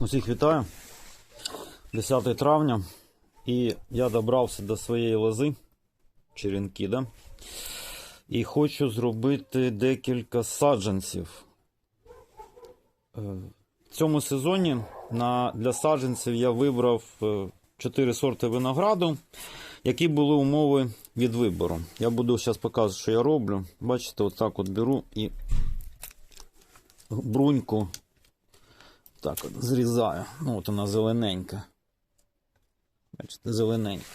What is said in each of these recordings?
Усіх вітаю. 10 травня. І я добрався до своєї лози черенки, да? І хочу зробити декілька саджанців. Е, В цьому сезоні на, для саджанців я вибрав 4 сорти винограду, які були умови від вибору. Я буду зараз показувати, що я роблю. Бачите, отак от беру і бруньку так от зрізаю. Ну, от вона зелененька. Бачите, зелененька.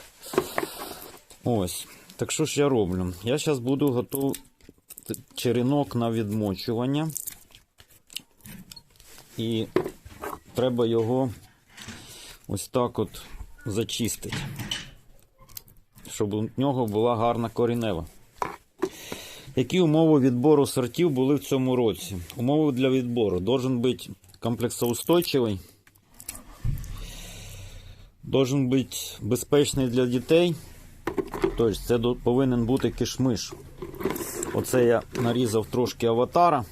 Ось. Так що ж я роблю? Я зараз буду готувати черенок на відмочування. І треба його ось так от зачистити. Щоб у нього була гарна корінева. Які умови відбору сортів були в цьому році? Умови для відбору. Должен бути комплексоустойчивий. Должен бути безпечний для дітей. Тобто це повинен бути кишмиш. Оце я нарізав трошки аватара.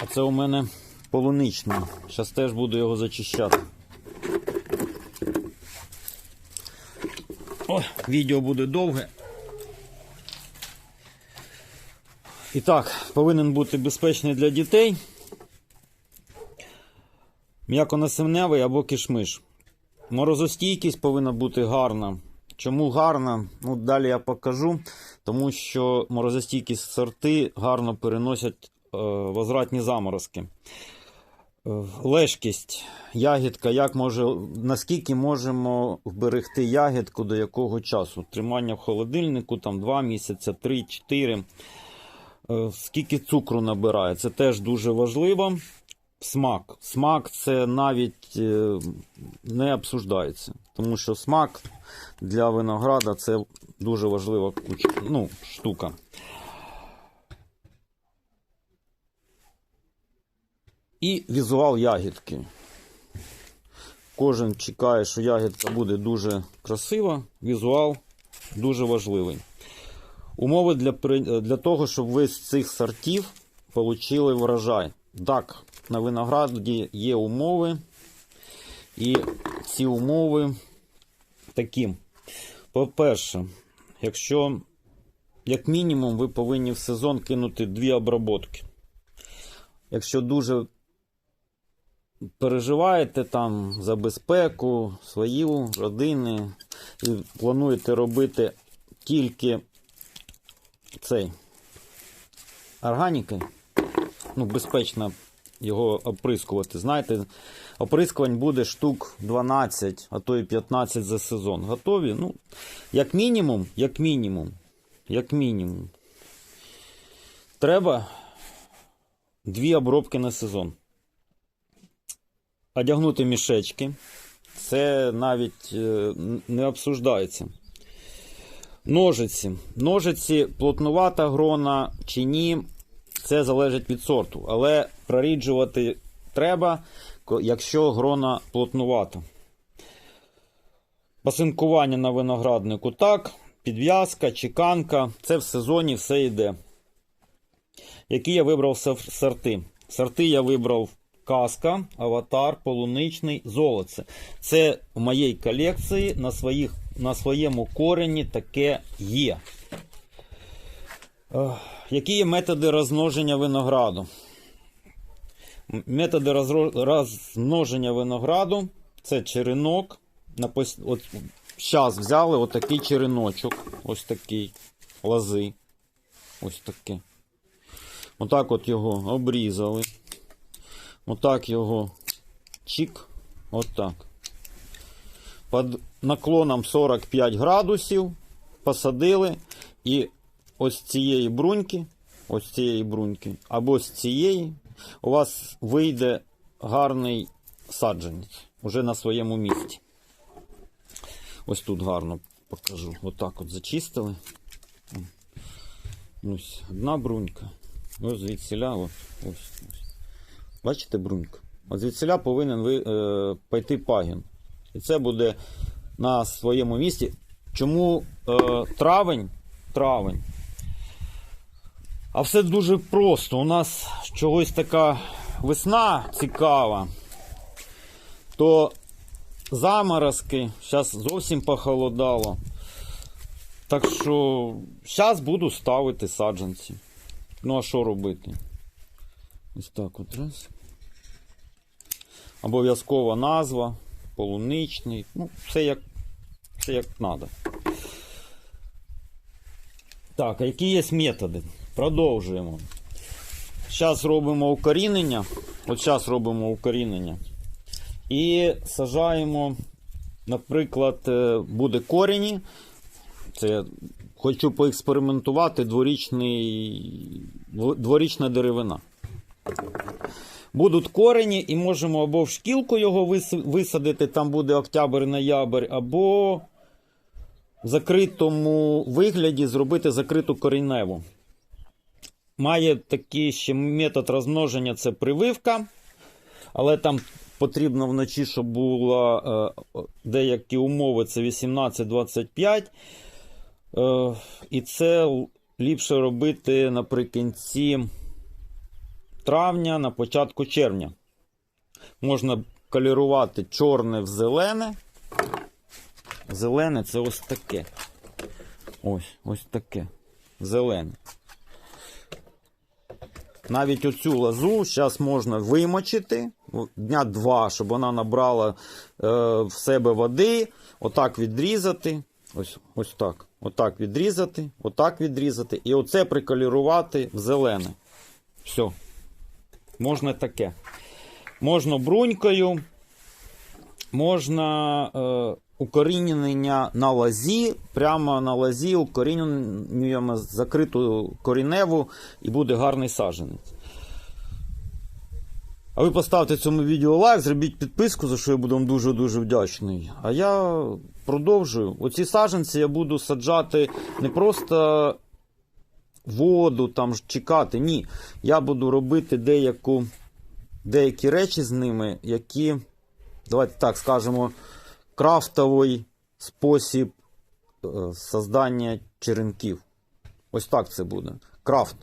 А це у мене полуничний. Зараз теж буду його зачищати. О, відео буде довге. І так, повинен бути безпечний для дітей. М'яконасивневий або кишмиш. Морозостійкість повинна бути гарна. Чому гарна? Ну, далі я покажу. Тому що морозостійкість сорти гарно переносять е, возвратні заморозки. Е, Лежкість, ягідка, як може, наскільки можемо вберегти ягідку до якого часу? Тримання в холодильнику там 2 місяці, 3-4. Е, Скільки цукру набирає, це теж дуже важливо. Смак. Смак це навіть е, не обсуждається. Тому що смак для винограда це дуже важлива ну, штука. І візуал ягідки. Кожен чекає, що ягідка буде дуже красива. Візуал дуже важливий. Умови для, при- для того, щоб ви з цих сортів отримали врожай. Так, на винограді є умови. І ці умови такі. По-перше, якщо як мінімум ви повинні в сезон кинути дві обработки. Якщо дуже переживаєте там за безпеку, свою родини і плануєте робити тільки цей органіки, ну, безпечно його оприскувати. Знаєте, оприскувань буде штук 12, а то і 15 за сезон. Готові? Ну, як мінімум, як мінімум, як мінімум. Треба дві обробки на сезон. Одягнути мішечки. Це навіть е, не обсуждається. Ножиці. Ножиці плотнувата грона чи ні, це залежить від сорту. Але проріджувати треба, якщо грона плотнувата. Пасинкування на винограднику так, підв'язка, чеканка. Це в сезоні все йде. Які я вибрав сорти? Сорти я вибрав Каска, Аватар, Полуничний, Золоце. Це в моїй колекції на, своїх, на своєму корені таке є. Які є методи розмноження винограду? Методи розмноження винограду це черенок. От зараз взяли отакий череночок. Ось такий лози. Ось таке. Отак от його обрізали. Отак його чик. Отак. Під наклоном 45 градусів посадили. І ось цієї бруньки, ось цієї бруньки, або з цієї, у вас вийде гарний саджанець уже на своєму місці. Ось тут гарно покажу. Отак от зачистили. Ось одна брунька. Ось звідсіля, ось, ось. Бачите бруньку? От звідсіля повинен ви, е, пойти пагін. І це буде на своєму місці. Чому е, травень? Травень. А все дуже просто. У нас чогось така весна цікава, то заморозки, зараз зовсім похолодало. Так що зараз буду ставити саджанці. Ну а що робити? Ось так от раз. Обов'язкова назва, полуничний. Ну, все як, все як треба. Так, а які є методи? Продовжуємо. Зараз робимо укорінення. От зараз робимо укорінення. І сажаємо, наприклад, е, буде корені. Це хочу поекспериментувати дворічний, дворічна деревина. Будуть корені, і можемо або в шкілку його висадити, там буде октябрь-ноябрь, або в закритому вигляді зробити закриту коріневу. Має такий ще метод розмноження це прививка, але там потрібно вночі, щоб було е, деякі умови, це 18-25. Е, і це ліпше робити наприкінці травня, на початку червня. Можна кольорувати чорне в зелене. Зелене це ось таке. Ось, ось таке. Зелене. Навіть оцю лозу зараз можна вимочити дня два, щоб вона набрала е, в себе води, отак відрізати. Ось, ось так. Отак відрізати, отак відрізати. І оце приколірувати в зелене. Все. Можна таке. Можна брунькою, можна е, укорінення на лозі, прямо на лозі укорінюємо закриту коріневу і буде гарний саджанець. А ви поставте цьому відео лайк, зробіть підписку, за що я буду вам дуже-дуже вдячний. А я продовжую. Оці саджанці я буду саджати не просто воду там чекати. Ні. Я буду робити деяку, деякі речі з ними, які, давайте так скажемо, крафтовий спосіб е, создання черенків. Ось так це буде. Крафт.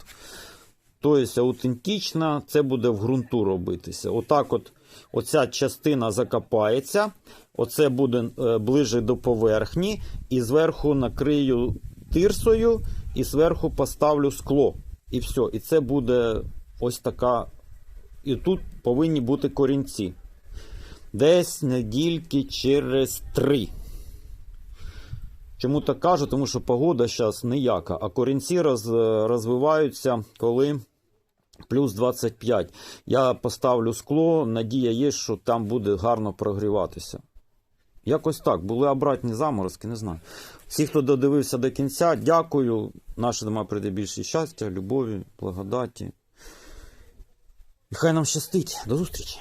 Тобто аутентично це буде в ґрунту робитися. Отак от оця частина закопається, оце буде е, ближе до поверхні, і зверху накрию тирсою, і зверху поставлю скло. І все. І це буде ось така. І тут повинні бути корінці. Десь недільки через три. Чому так кажу? Тому що погода зараз ніяка, а корінці роз, розвиваються, коли плюс 25. Я поставлю скло, надія є, що там буде гарно прогріватися. Якось так, були обратні заморозки, не знаю. Всі, хто додивився до кінця, дякую. Наше дома прийде більше щастя, любові, благодаті. І хай нам щастить. До зустрічі!